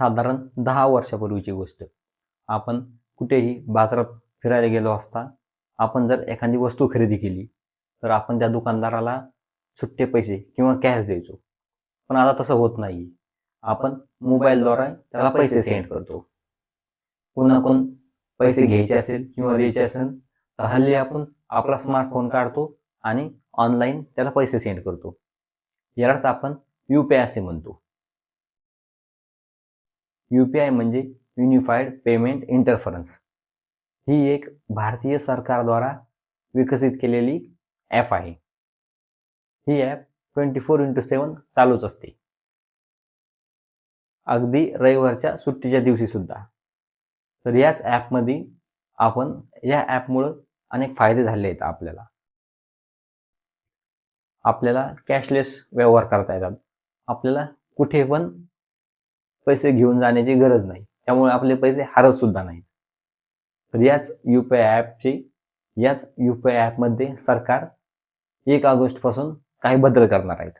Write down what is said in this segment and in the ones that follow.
साधारण दहा वर्षापूर्वीची गोष्ट. आपण कुठेही बाजारात फिरायला गेलो असता आपण जर एखादी वस्तू खरेदी केली तर आपण त्या दुकानदाराला सुट्टे पैसे किंवा कॅश द्यायचो. पण आता तसं होत नाही आपण मोबाईलद्वारा त्याला पैसे सेंड करतो. पुन्हा कोण पैसे घ्यायचे असेल किंवा द्यायचे असेल तर हल्ली आपण आपला स्मार्टफोन काढतो आणि ऑनलाईन त्याला पैसे सेंड करतो. यालाच आपण यू पी आय असे म्हणतो. यू पी आय म्हणजे युनिफाईड पेमेंट इंटरफरन्स. ही एक भारतीय सरकारद्वारा विकसित केलेली ॲप आहे. ही app twenty four into seven चालूच असते. अगदी रविवारच्या सुट्टीच्या दिवशी सुद्धा. तर याच ॲपमध्ये आपण या ॲपमुळं अनेक फायदे झाले आहेत आपल्याला. आपल्याला कॅशलेस व्यवहार करता येतात. आपल्याला कुठे पण पैसे घेऊन जाण्याची गरज नाही. त्यामुळे आपले पैसे हरत सुद्धा नाहीत. तर याच यूपीआय ॲपची याच यूपीआय ॲपमध्ये सरकार एक ऑगस्टपासून काही बदल करणार आहेत.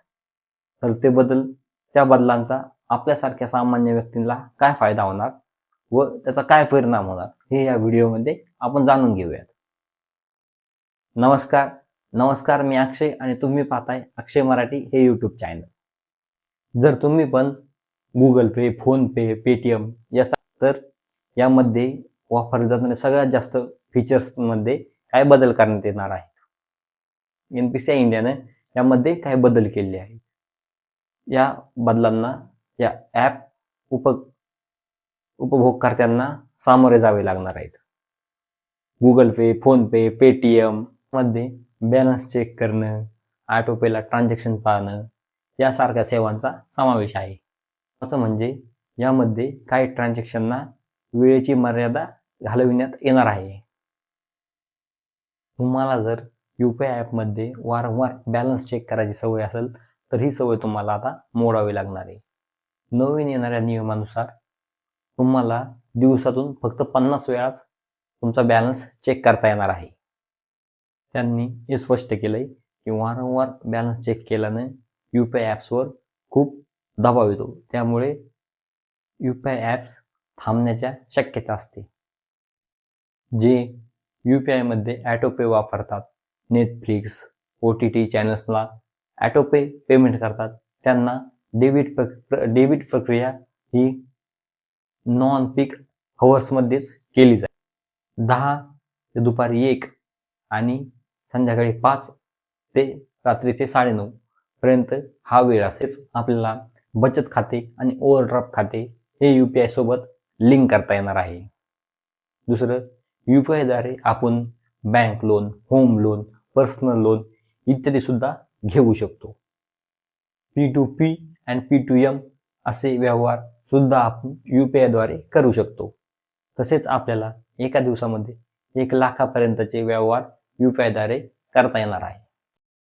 तर ते बदल त्या बदलांचा आपल्यासारख्या सामान्य व्यक्तींना काय फायदा होणार व त्याचा काय परिणाम होणार हे या व्हिडिओमध्ये आपण जाणून घेऊयात. नमस्कार नमस्कार मी अक्षय आणि तुम्ही पाहताय अक्षय मराठी हे यूट्यूब चॅनल जर तुम्ही पण गुगल पे फोनपे पेटीएम या तर यामध्ये वापरले जाणारे सगळ्यात जास्त फीचर्समध्ये काय बदल करण्यात येणार आहे एन पी सी आय इंडियानं यामध्ये काय बदल केले आहेत? या बदलांना या ॲप उप उपभोगकर्त्यांना सामोरे जावे लागणार आहेत. गुगल पे फोनपे पेटीएममध्ये बॅलन्स चेक करणं ऑटोपेला ट्रान्झॅक्शन पाहणं यासारख्या सेवांचा समावेश आहे. महत्त्वाचं म्हणजे यामध्ये काही ट्रान्झॅक्शनना वेळेची मर्यादा घालविण्यात येणार आहे. तुम्हाला जर यू पी आय ॲपमध्ये वारंवार बॅलन्स चेक करायची सवय असेल तर ही सवय तुम्हाला आता मोडावी लागणार आहे. नवीन येणाऱ्या नियमानुसार तुम्हाला दिवसातून फक्त पन्नास वेळाच तुमचा बॅलन्स चेक करता येणार आहे. त्यांनी हे स्पष्ट केलंय की वारंवार बॅलन्स चेक केल्यानं यू पी आय ॲप्सवर खूप दबाव येतो. त्यामुळे यू पी आय ॲप्स थांबण्याच्या शक्यता असते. जे यू पी आयमध्ये ॲटोपे वापरतात. नेटफ्लिक्स ओ टी टी चॅनल्सला ॲटोपे पेमेंट करतात. त्यांना डेबिट प्र डेबिट प्रक्रिया ही नॉन पीक हवर्समध्येच केली जाते. दहा ते दुपारी एक आणि संध्याकाळी पाच ते रात्रीचे साडेनऊ पर्यंत हा वेळ असेच आपल्याला बचत खाते आणि ओव्हरड्राफ्ट खाते हे यू पी आयसोबत लिंक करता येणार आहे. दुसरं यू पी आयद्वारे आपण bank loan home loan personal loan इत्यादी सुद्धा घेऊ शकतो. P to P and P to M असे व्यवहार सुद्धा आपण यू पी आयद्वारे करू शकतो. तसेच आपल्याला एका दिवसामध्ये एक लाखापर्यंतचे व्यवहार यू पी आयद्वारे करता येणार आहे.